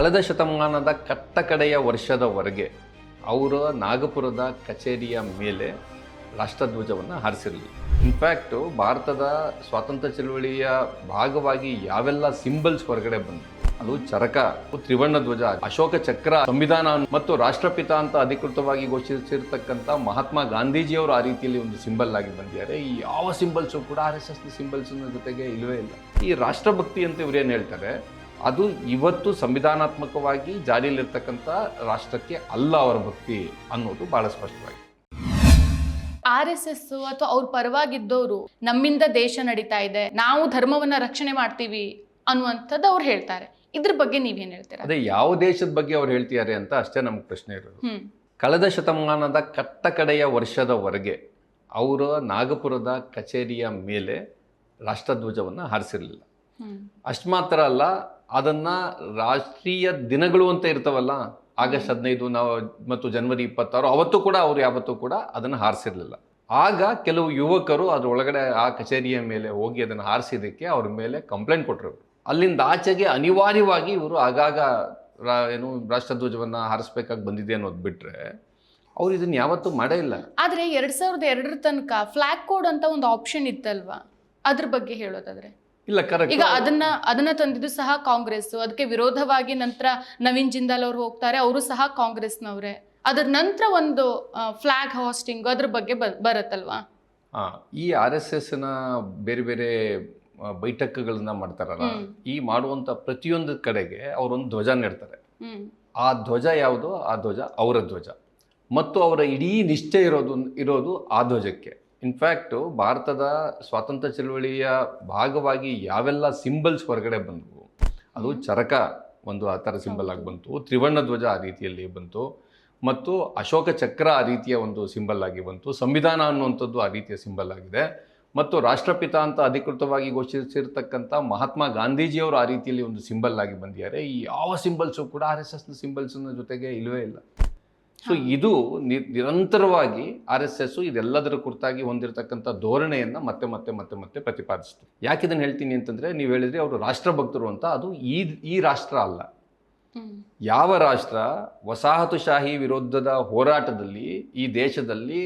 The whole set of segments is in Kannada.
ಕಳೆದ ಶತಮಾನದ ಕಟ್ಟಕಡೆಯ ವರ್ಷದವರೆಗೆ ಅವರು ನಾಗಪುರದ ಕಚೇರಿಯ ಮೇಲೆ ರಾಷ್ಟ್ರಧ್ವಜವನ್ನು ಹಾರಿಸಿರಲಿ. ಇನ್ಫ್ಯಾಕ್ಟು ಭಾರತದ ಸ್ವಾತಂತ್ರ್ಯ ಚಳವಳಿಯ ಭಾಗವಾಗಿ ಯಾವೆಲ್ಲ ಸಿಂಬಲ್ಸ್ ಹೊರಗಡೆ ಬಂತು ಅದು ಚರಕ, ತ್ರಿವರ್ಣ ಧ್ವಜ, ಅಶೋಕ ಚಕ್ರ, ಸಂವಿಧಾನ ಮತ್ತು ರಾಷ್ಟ್ರಪಿತ ಅಂತ ಅಧಿಕೃತವಾಗಿ ಘೋಷಿಸಿರ್ತಕ್ಕಂಥ ಮಹಾತ್ಮ ಗಾಂಧೀಜಿಯವರು ಆ ರೀತಿಯಲ್ಲಿ ಒಂದು ಸಿಂಬಲ್ ಆಗಿ ಬಂದಿದ್ದಾರೆ. ಈ ಯಾವ ಸಿಂಬಲ್ಸು ಕೂಡ ಆರ್ ಎಸ್ ಎಸ್ ಸಿಂಬಲ್ಸ್ ಜೊತೆಗೆ ಇಲ್ಲವೇ ಇಲ್ಲ. ಈ ರಾಷ್ಟ್ರಭಕ್ತಿ ಅಂತ ಇವ್ರೇನು ಹೇಳ್ತಾರೆ? ಅದು ಇವತ್ತು ಸಂವಿಧಾನಾತ್ಮಕವಾಗಿ ಜಾರಿಯಲ್ಲಿರ್ತಕ್ಕಂಥ ರಾಷ್ಟ್ರಕ್ಕೆ ಅಲ್ಲ ಅವರ ಭಕ್ತಿ ಅನ್ನೋದು ಬಹಳ ಸ್ಪಷ್ಟವಾಗಿ ಆರ್ ಎಸ್ ಎಸ್ ಅಥವಾ ಅವ್ರ ಪರವಾಗಿದ್ದವರು ನಮ್ಮಿಂದ ದೇಶ ನಡೀತಾ ಇದೆ ನಾವು ಧರ್ಮವನ್ನ ರಕ್ಷಣೆ ಮಾಡ್ತೀವಿ ಅನ್ನುವಂಥದ್ದು ಅವ್ರು ಹೇಳ್ತಾರೆ. ಇದ್ರ ಬಗ್ಗೆ ನೀವೇನ್ ಹೇಳ್ತೀರಾ? ಅದೇ ಯಾವ ದೇಶದ ಬಗ್ಗೆ ಅವ್ರು ಹೇಳ್ತಿದ್ದಾರೆ ಅಂತ ಅಷ್ಟೇ ನಮ್ಗೆ ಪ್ರಶ್ನೆ ಇರೋದು. ಕಳೆದ ಶತಮಾನದ ಕಟ್ಟಕಡೆಯ ವರ್ಷದವರೆಗೆ ಅವರು ನಾಗಪುರದ ಕಚೇರಿಯ ಮೇಲೆ ರಾಷ್ಟ್ರಧ್ವಜವನ್ನು ಹಾರಿಸಿರಲಿಲ್ಲ. ಅಷ್ಟು ಮಾತ್ರ ಅಲ್ಲ, ಅದನ್ನ ರಾಷ್ಟ್ರೀಯ ದಿನಗಳು ಅಂತ ಇರ್ತವಲ್ಲ, ಆಗಸ್ಟ್ ಹದಿನೈದು ನಾವು ಮತ್ತು ಜನವರಿ ಇಪ್ಪತ್ತಾರು, ಅವತ್ತು ಕೂಡ ಅವರು ಯಾವತ್ತೂ ಕೂಡ ಅದನ್ನು ಹಾರಿಸಿರ್ಲಿಲ್ಲ. ಆಗ ಕೆಲವು ಯುವಕರು ಅದ್ರ ಒಳಗಡೆ ಆ ಕಚೇರಿಯ ಮೇಲೆ ಹೋಗಿ ಅದನ್ನು ಹಾರಿಸಿದ್ದಕ್ಕೆ ಅವ್ರ ಮೇಲೆ ಕಂಪ್ಲೇಂಟ್ ಕೊಟ್ಟರು ಅಲ್ಲಿಂದ ಆಚೆಗೆ ಅನಿವಾರ್ಯವಾಗಿ ಇವರು ಆಗಾಗ ರಾ- ಏನು ರಾಷ್ಟ್ರಧ್ವಜವನ್ನು ಹಾರಿಸ್ಬೇಕಾಗಿ ಬಂದಿದೆ ಅನ್ನೋದು ಬಿಟ್ರೆ ಅವ್ರು ಇದನ್ನ ಯಾವತ್ತೂ ಮಾಡೇ ಇಲ್ಲ. ಆದ್ರೆ ಎರಡ್ ಸಾವಿರದ ಎರಡರ ತನಕ ಫ್ಲಾಗ್ ಕೋಡ್ ಅಂತ ಒಂದು ಆಪ್ಷನ್ ಇತ್ತಲ್ವಾ? ಅದ್ರ ಬಗ್ಗೆ ಹೇಳೋದಾದ್ರೆ. ಇಲ್ಲ ಕರೆಕ್ಟ್ ಈಗ ಅದನ್ನ ಅದನ್ನ ತಂದಿದ್ದು ಸಹ ಕಾಂಗ್ರೆಸ್ ಅದಕ್ಕೆ ವಿರೋಧವಾಗಿ ನಂತರ ನವೀನ್ ಜಿಂದಾಲ್ ಅವರು ಹೋಗ್ತಾರೆ ಅವರು ಸಹ ಕಾಂಗ್ರೆಸ್ನವ್ರೆ. ಅದ್ರ ನಂತರ ಒಂದು ಫ್ಲಾಗ್ ಹಾಸ್ಟಿಂಗ್ ಅದ್ರ ಬಗ್ಗೆ ಬರುತ್ತಲ್ವಾ? ಈ ಆರ್ ಎಸ್ ಎಸ್ನ ಬೇರೆ ಬೇರೆ ಆ, ಬೈಠಕ್ಗಳನ್ನ ಮಾಡ್ತಾರಲ್ಲ ಈ ಮಾಡುವಂತ ಪ್ರತಿಯೊಂದು ಕಡೆಗೆ ಅವರೊಂದು ಧ್ವಜ ನೆಡ್ತಾರೆ ಆ ಧ್ವಜ ಯಾವುದು? ಆ ಧ್ವಜ ಅವರ ಧ್ವಜ. ಮತ್ತು ಅವರ ಇಡೀ ನಿಷ್ಠೆ ಇರೋದು ಇರೋದು ಆ ಧ್ವಜಕ್ಕೆ. ಇನ್ಫ್ಯಾಕ್ಟು ಭಾರತದ ಸ್ವಾತಂತ್ರ್ಯ ಚಳವಳಿಯ ಭಾಗವಾಗಿ ಯಾವೆಲ್ಲ ಸಿಂಬಲ್ಸ್ ಹೊರಗಡೆ ಬಂದವು? ಅದು ಚರಕ ಒಂದು ಆ ಥರ ಸಿಂಬಲ್ ಆಗಿ ಬಂತು. ತ್ರಿವರ್ಣ ಧ್ವಜ ಆ ರೀತಿಯಲ್ಲಿ ಬಂತು. ಮತ್ತು ಅಶೋಕ ಚಕ್ರ ಆ ರೀತಿಯ ಒಂದು ಸಿಂಬಲ್ ಆಗಿ ಬಂತು. ಸಂವಿಧಾನ ಅನ್ನುವಂಥದ್ದು ಆ ರೀತಿಯ ಸಿಂಬಲ್ ಆಗಿದೆ. ಮತ್ತು ರಾಷ್ಟ್ರಪಿತ ಅಂತ ಅಧಿಕೃತವಾಗಿ ಘೋಷಿಸಿರ್ತಕ್ಕಂಥ ಮಹಾತ್ಮ ಗಾಂಧೀಜಿಯವರು ಆ ರೀತಿಯಲ್ಲಿ ಒಂದು ಸಿಂಬಲ್ ಆಗಿ ಬಂದಿದ್ದಾರೆ. ಈ ಯಾವ ಸಿಂಬಲ್ಸು ಕೂಡ ಆರ್ ಎಸ್ ಎಸ್ನ ಸಿಂಬಲ್ಸ್ನ ಜೊತೆಗೆ ಇಲ್ಲವೇ ಇಲ್ಲ. ಸೊ ಇದು ನಿರಂತರವಾಗಿ ಆರ್ ಎಸ್ ಎಸ್ ಇದೆಲ್ಲದರ ಕುರಿತಾಗಿ ಹೊಂದಿರತಕ್ಕಂಥ ಧೋರಣೆಯನ್ನು ಮತ್ತೆ ಮತ್ತೆ ಮತ್ತೆ ಮತ್ತೆ ಪ್ರತಿಪಾದಿಸ್ತು. ಯಾಕೆ ಇದನ್ನು ಹೇಳ್ತೀನಿ ಅಂತಂದ್ರೆ ನೀವು ಹೇಳಿದ್ರೆ ಅವರು ರಾಷ್ಟ್ರಭಕ್ತರು ಅಂತ ಅದು ಈ ಈ ರಾಷ್ಟ್ರ ಅಲ್ಲ. ಯಾವ ರಾಷ್ಟ್ರ ವಸಾಹತುಶಾಹಿ ವಿರುದ್ಧದ ಹೋರಾಟದಲ್ಲಿ ಈ ದೇಶದಲ್ಲಿ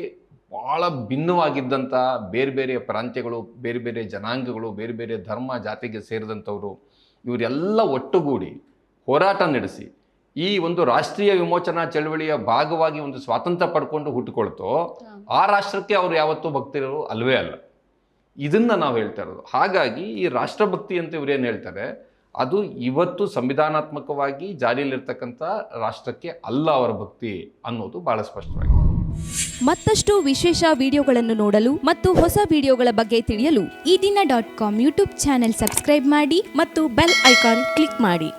ಬಹಳ ಭಿನ್ನವಾಗಿದ್ದಂಥ ಬೇರೆ ಬೇರೆ ಪ್ರಾಂತ್ಯಗಳು ಬೇರೆ ಬೇರೆ ಜನಾಂಗಗಳು ಬೇರೆ ಬೇರೆ ಧರ್ಮ ಜಾತಿಗೆ ಸೇರಿದಂಥವರು ಇವರೆಲ್ಲ ಒಟ್ಟುಗೂಡಿ ಹೋರಾಟ ನಡೆಸಿ ಈ ಒಂದು ರಾಷ್ಟ್ರೀಯ ವಿಮೋಚನಾ ಚಳವಳಿಯ ಭಾಗವಾಗಿ ಒಂದು ಸ್ವಾತಂತ್ರ್ಯ ಪಡ್ಕೊಂಡು ಹುಟ್ಟುಕೊಳ್ತೋ ಆ ರಾಷ್ಟ್ರಕ್ಕೆ ಅವರು ಯಾವತ್ತೂ ಭಕ್ತಿರೋ ಅಲ್ವೇ ಅಲ್ಲ. ಇದನ್ನ ನಾವು ಹೇಳ್ತಾ ಇರೋದು. ಹಾಗಾಗಿ ಈ ರಾಷ್ಟ್ರಭಕ್ತಿ ಅಂತ ಇವ್ರೇನು ಹೇಳ್ತಾರೆ ಅದು ಇವತ್ತು ಸಂವಿಧಾನಾತ್ಮಕವಾಗಿ ಜಾರಿಯಲ್ಲಿರ್ತಕ್ಕಂಥ ರಾಷ್ಟ್ರಕ್ಕೆ ಅಲ್ಲ ಅವರ ಭಕ್ತಿ ಅನ್ನೋದು ಬಹಳ ಸ್ಪಷ್ಟವಾಗಿದೆ. ಮತ್ತಷ್ಟು ವಿಶೇಷ ವಿಡಿಯೋಗಳನ್ನು ನೋಡಲು ಮತ್ತು ಹೊಸ ವಿಡಿಯೋಗಳ ಬಗ್ಗೆ ತಿಳಿಯಲು ಈ ದಿನ dot com YouTube channel subscribe ಮಾಡಿ ಮತ್ತು ಬೆಲ್ ಐಕಾನ್ ಕ್ಲಿಕ್ ಮಾಡಿ.